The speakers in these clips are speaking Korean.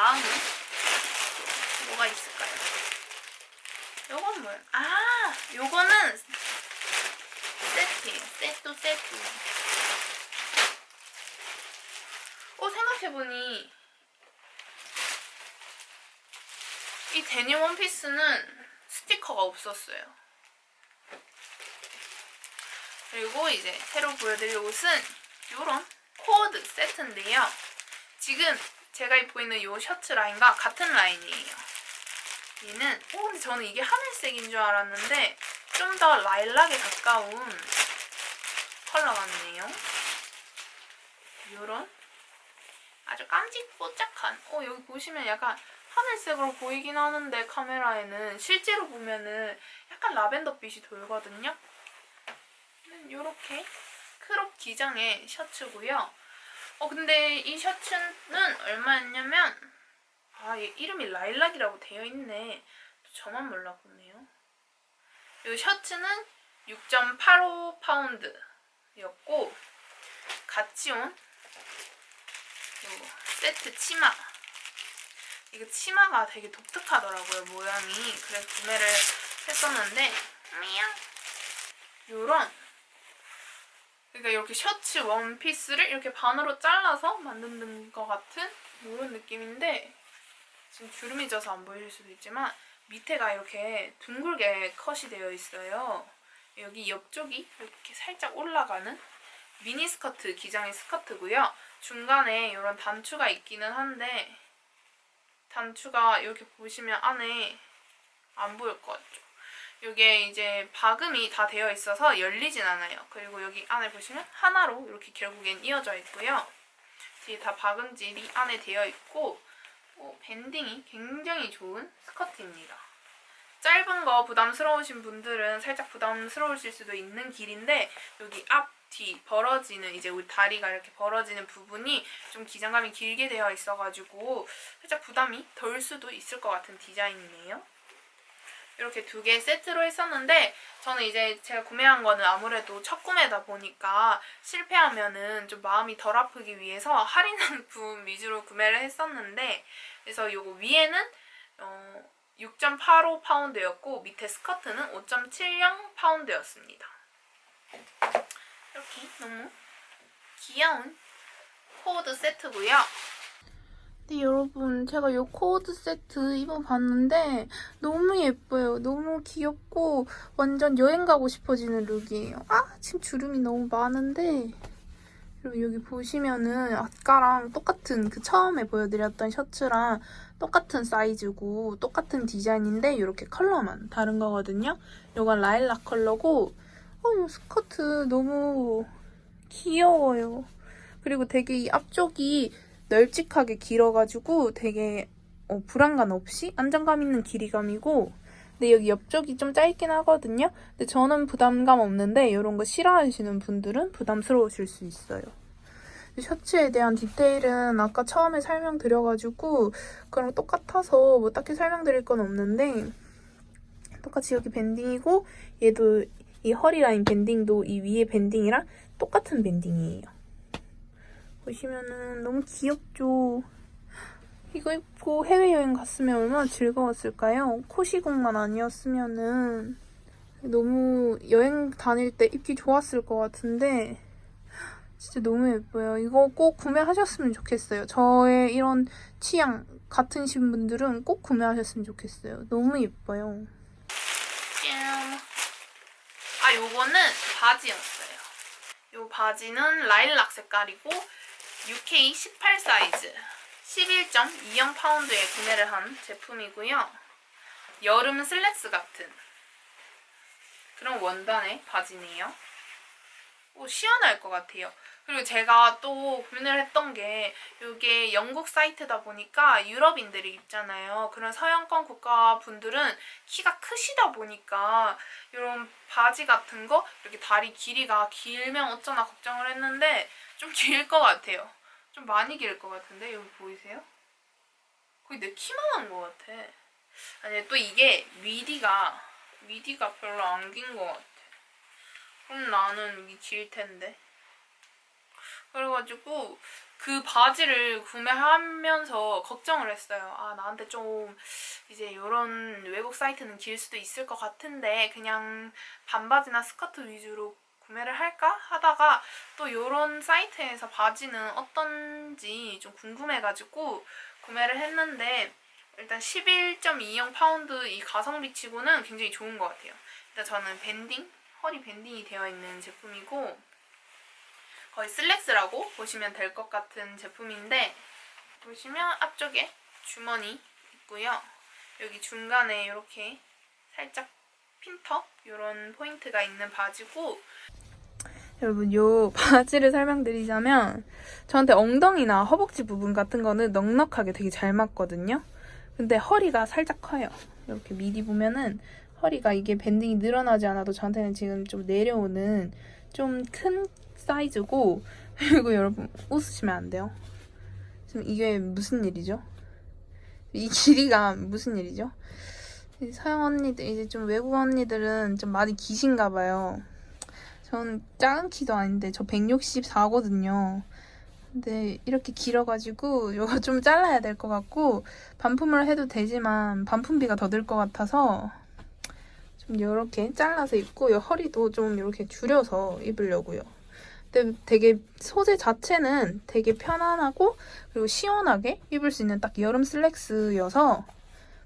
다음은 뭐가 있을까요? 요건 뭐예요? 아, 요거는 세트예요. 세트 세트. 어, 생각해보니 이 데님 원피스는 스티커가 없었어요. 그리고 이제 새로 보여드릴 옷은 요런 코어드 세트인데요. 지금 제가 입고 있는 요 셔츠 라인과 같은 라인이에요. 얘는 어 근데 저는 이게 하늘색인 줄 알았는데 좀 더 라일락에 가까운 컬러 같네요. 요런 아주 깜찍뽀짝한 어 여기 보시면 약간 하늘색으로 보이긴 하는데 카메라에는 실제로 보면은 약간 라벤더빛이 돌거든요. 이렇게 크롭 기장의 셔츠고요. 어 근데 이 셔츠는 얼마였냐면 아얘 이름이 라일락이라고 되어 있네. 저만 몰랐군요. 이 셔츠는 6.85 파운드였고 같이 온요 세트 치마 이거 치마가 되게 독특하더라고요 모양이 그래서 구매를 했었는데 미양 요런 그러니까 이렇게 셔츠 원피스를 이렇게 반으로 잘라서 만든 것 같은 이런 느낌인데 지금 주름이 져서 안 보이실 수도 있지만 밑에가 이렇게 둥글게 컷이 되어 있어요. 여기 옆쪽이 이렇게 살짝 올라가는 미니 스커트 기장의 스커트고요. 중간에 이런 단추가 있기는 한데 단추가 이렇게 보시면 안에 안 보일 것 같죠? 이게 이제 박음이 다 되어 있어서 열리진 않아요. 그리고 여기 안에 보시면 하나로 이렇게 결국엔 이어져 있고요. 뒤에 다 박음질이 안에 되어 있고 어, 밴딩이 굉장히 좋은 스커트입니다. 짧은 거 부담스러우신 분들은 살짝 부담스러우실 수도 있는 길인데 여기 앞, 뒤 벌어지는 이제 우리 다리가 이렇게 벌어지는 부분이 좀 기장감이 길게 되어 있어가지고 살짝 부담이 덜 수도 있을 것 같은 디자인이네요. 이렇게 두 개 세트로 했었는데 저는 이제 제가 구매한 거는 아무래도 첫 구매다 보니까 실패하면은 좀 마음이 덜 아프기 위해서 할인 상품 위주로 구매를 했었는데 그래서 요거 위에는 어 6.85 파운드였고 밑에 스커트는 5.70 파운드였습니다. 이렇게 너무 귀여운 코드 세트고요. 네 여러분 제가 이 코드 세트 입어봤는데 너무 예뻐요. 너무 귀엽고 완전 여행 가고 싶어지는 룩이에요. 아 지금 주름이 너무 많은데 그리고 여기 보시면은 아까랑 똑같은 그 처음에 보여드렸던 셔츠랑 똑같은 사이즈고 똑같은 디자인인데 이렇게 컬러만 다른 거거든요. 이건 라일락 컬러고 어, 이 스커트 너무 귀여워요. 그리고 되게 이 앞쪽이 널찍하게 길어가지고 되게 어, 불안감 없이 안정감 있는 길이감이고 근데 여기 옆쪽이 좀 짧긴 하거든요. 근데 저는 부담감 없는데 이런 거 싫어하시는 분들은 부담스러우실 수 있어요. 셔츠에 대한 디테일은 아까 처음에 설명드려가지고 그랑 똑같아서 뭐 딱히 설명드릴 건 없는데 똑같이 여기 밴딩이고 얘도 이 허리 라인 밴딩도 이 위에 밴딩이랑 똑같은 밴딩이에요. 보시면은 너무 귀엽죠? 이거 입고 해외여행 갔으면 얼마나 즐거웠을까요? 코시공만 아니었으면은 너무 여행 다닐 때 입기 좋았을 것 같은데 진짜 너무 예뻐요. 이거 꼭 구매하셨으면 좋겠어요. 저의 이런 취향 같으신 분들은 꼭 구매하셨으면 좋겠어요. 너무 예뻐요. 짠. 아, 요거는 바지였어요. 요 바지는 라일락 색깔이고 UK 18 사이즈 11.20 파운드에 구매를 한 제품이고요. 여름 슬랙스 같은 그런 원단의 바지네요. 오, 시원할 것 같아요. 그리고 제가 또 고민을 했던 게 이게 영국 사이트다 보니까 유럽인들이 입잖아요. 그런 서양권 국가 분들은 키가 크시다 보니까 이런 바지 같은 거 이렇게 다리 길이가 길면 어쩌나 걱정을 했는데 좀 길 것 같아요. 좀 많이 길 것 같은데 여기 보이세요? 거의 내 키만한 것 같아. 아니 또 이게 미디가 미디가 별로 안 긴 것 같아. 그럼 나는 이게 길 텐데. 그래가지고 그 바지를 구매하면서 걱정을 했어요. 아, 나한테 좀 이제 이런 외국 사이트는 길 수도 있을 것 같은데 그냥 반바지나 스커트 위주로 구매를 할까 하다가 또 이런 사이트에서 바지는 어떤지 좀 궁금해가지고 구매를 했는데 일단 11.20 파운드 이 가성비 치고는 굉장히 좋은 것 같아요. 일단 저는 밴딩, 허리 밴딩이 되어 있는 제품이고 거의 슬랙스라고 보시면 될 것 같은 제품인데 보시면 앞쪽에 주머니 있고요. 여기 중간에 이렇게 살짝 핀터 이런 포인트가 있는 바지고 여러분 요 바지를 설명드리자면 저한테 엉덩이나 허벅지 부분 같은 거는 넉넉하게 되게 잘 맞거든요. 근데 허리가 살짝 커요. 이렇게 미디 보면은 허리가 이게 밴딩이 늘어나지 않아도 저한테는 지금 좀 내려오는 좀 큰 사이즈고 그리고 여러분 웃으시면 안 돼요. 지금 이게 무슨 일이죠? 이 길이가 무슨 일이죠? 이 서양 언니들 이제 좀 외국 언니들은 좀 많이 기신가 봐요. 전 작은 키도 아닌데 저 164거든요. 근데 이렇게 길어가지고 이거 좀 잘라야 될 것 같고 반품을 해도 되지만 반품비가 더 들 것 같아서 좀 이렇게 잘라서 입고 이 허리도 좀 이렇게 줄여서 입으려고요. 근데 되게 소재 자체는 되게 편안하고 그리고 시원하게 입을 수 있는 딱 여름 슬랙스여서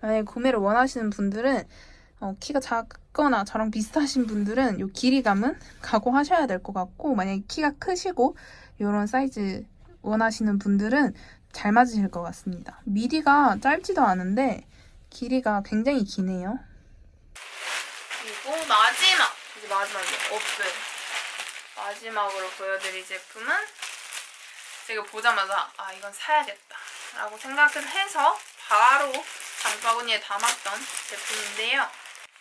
만약에 구매를 원하시는 분들은 어, 키가 작거나 저랑 비슷하신 분들은 이 길이감은 각오하셔야 될 것 같고 만약에 키가 크시고 이런 사이즈 원하시는 분들은 잘 맞으실 것 같습니다. 미디가 짧지도 않은데 길이가 굉장히 기네요. 그리고 마지막 이제 마지막이에요. 없어요. 마지막으로 보여드릴 제품은 제가 보자마자 아 이건 사야겠다 라고 생각을 해서 바로 장바구니에 담았던 제품인데요.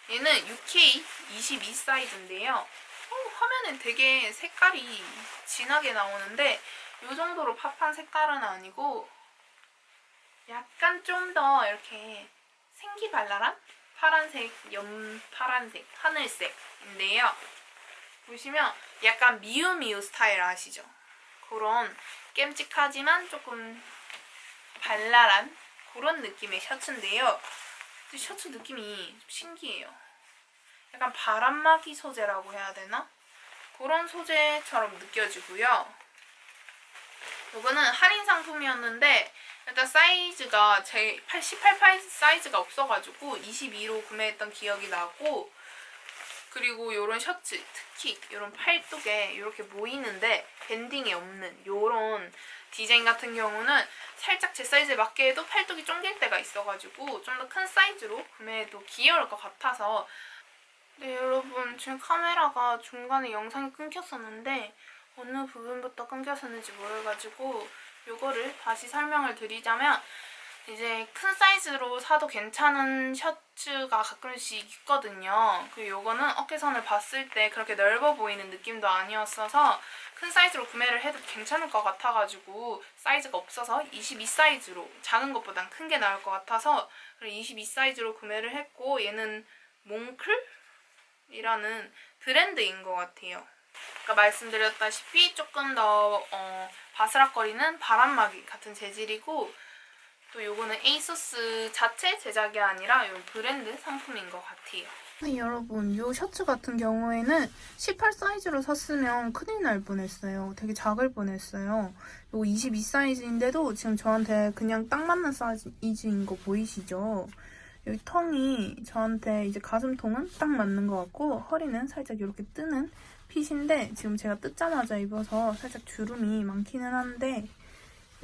얘는 UK 22 사이즈인데요. 어, 화면에 되게 색깔이 진하게 나오는데 이 정도로 팝한 색깔은 아니고 약간 좀 더 이렇게 생기발랄한 파란색, 염 파란색, 하늘색인데요. 보시면 약간 미우미우 스타일 아시죠? 그런 깸찍하지만 조금 발랄한 그런 느낌의 셔츠인데요. 셔츠 느낌이 좀 신기해요. 약간 바람막이 소재라고 해야 되나? 그런 소재처럼 느껴지고요. 이거는 할인 상품이었는데 일단 사이즈가 제 18 사이즈가 없어가지고 22로 구매했던 기억이 나고 그리고 이런 셔츠 특히 이런 팔뚝에 이렇게 모이는데 밴딩이 없는 이런 디자인 같은 경우는 살짝 제 사이즈에 맞게 해도 팔뚝이 쫑길 때가 있어가지고 좀 더 큰 사이즈로 구매해도 귀여울 것 같아서. 네 여러분 지금 카메라가 중간에 영상이 끊겼었는데 어느 부분부터 끊겼었는지 모르가지고 요거를 다시 설명을 드리자면 이제 큰 사이즈로 사도 괜찮은 셔츠가 가끔씩 있거든요. 그 요거는 어깨선을 봤을 때 그렇게 넓어 보이는 느낌도 아니었어서 큰 사이즈로 구매를 해도 괜찮을 것 같아가지고 사이즈가 없어서 22 사이즈로 작은 것보단 큰 게 나을 것 같아서 22 사이즈로 구매를 했고 얘는 몽클이라는 브랜드인 것 같아요. 아까 말씀드렸다시피 조금 더 어, 바스락거리는 바람막이 같은 재질이고 또 요거는 에이소스 자체 제작이 아니라 요 브랜드 상품인 것 같아요. 네, 여러분, 이 셔츠 같은 경우에는 18 사이즈로 샀으면 큰일 날 뻔했어요. 되게 작을 뻔했어요. 요22 사이즈인데도 지금 저한테 그냥 딱 맞는 사이즈인 거 보이시죠? 여기 텅이 저한테 이제 가슴통은 딱 맞는 것 같고 허리는 살짝 이렇게 뜨는 핏인데 지금 제가 뜯자마자 입어서 살짝 주름이 많기는 한데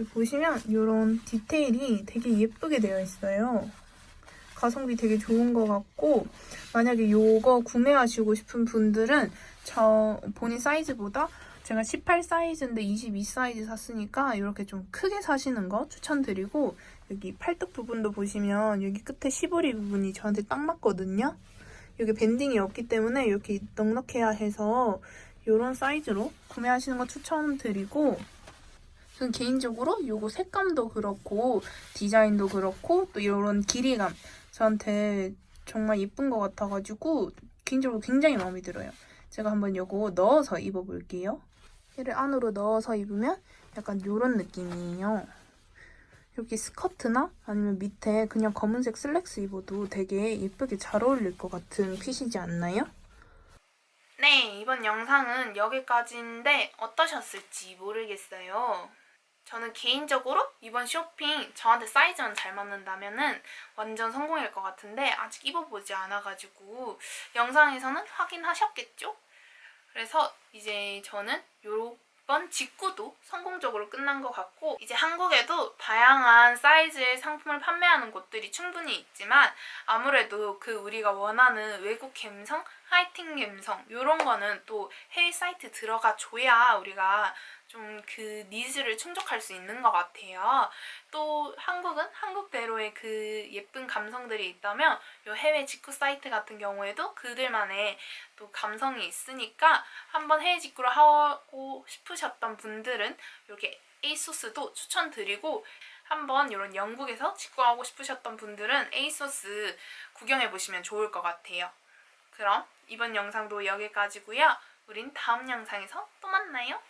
보시면 이런 디테일이 되게 예쁘게 되어 있어요. 가성비 되게 좋은 것 같고 만약에 이거 구매하시고 싶은 분들은 저 본인 사이즈보다 제가 18 사이즈인데 22 사이즈 샀으니까 이렇게 좀 크게 사시는 거 추천드리고 여기 팔뚝 부분도 보시면 여기 끝에 시보리 부분이 저한테 딱 맞거든요. 여기 밴딩이 없기 때문에 이렇게 넉넉해야 해서 이런 사이즈로 구매하시는 거 추천드리고 저는 개인적으로 이거 색감도 그렇고 디자인도 그렇고 또 이런 길이감 저한테 정말 예쁜 것 같아가지고 개인적으로 굉장히 마음에 들어요. 제가 한번 이거 넣어서 입어볼게요. 얘를 안으로 넣어서 입으면 약간 요런 느낌이에요. 여기 스커트나 아니면 밑에 그냥 검은색 슬랙스 입어도 되게 예쁘게 잘 어울릴 것 같은 핏이지 않나요? 네, 이번 영상은 여기까지인데 어떠셨을지 모르겠어요. 저는 개인적으로 이번 쇼핑 저한테 사이즈만 잘 맞는다면 은 완전 성공일 것 같은데 아직 입어보지 않아가지고 영상에서는 확인하셨겠죠? 그래서 이제 저는 요번 직구도 성공적으로 끝난 것 같고 이제 한국에도 다양한 사이즈의 상품을 판매하는 곳들이 충분히 있지만 아무래도 그 우리가 원하는 외국 감성, 하이틴 감성 이런 거는 또 해외 사이트 들어가 줘야 우리가 좀 그 니즈를 충족할 수 있는 것 같아요. 또 한국은 한국대로의 그 예쁜 감성들이 있다면 요 해외 직구 사이트 같은 경우에도 그들만의 또 감성이 있으니까 한번 해외 직구를 하고 싶으셨던 분들은 이렇게 에이소스도 추천드리고 한번 이런 영국에서 직구하고 싶으셨던 분들은 에이소스 구경해 보시면 좋을 것 같아요. 그럼 이번 영상도 여기까지고요. 우린 다음 영상에서 또 만나요.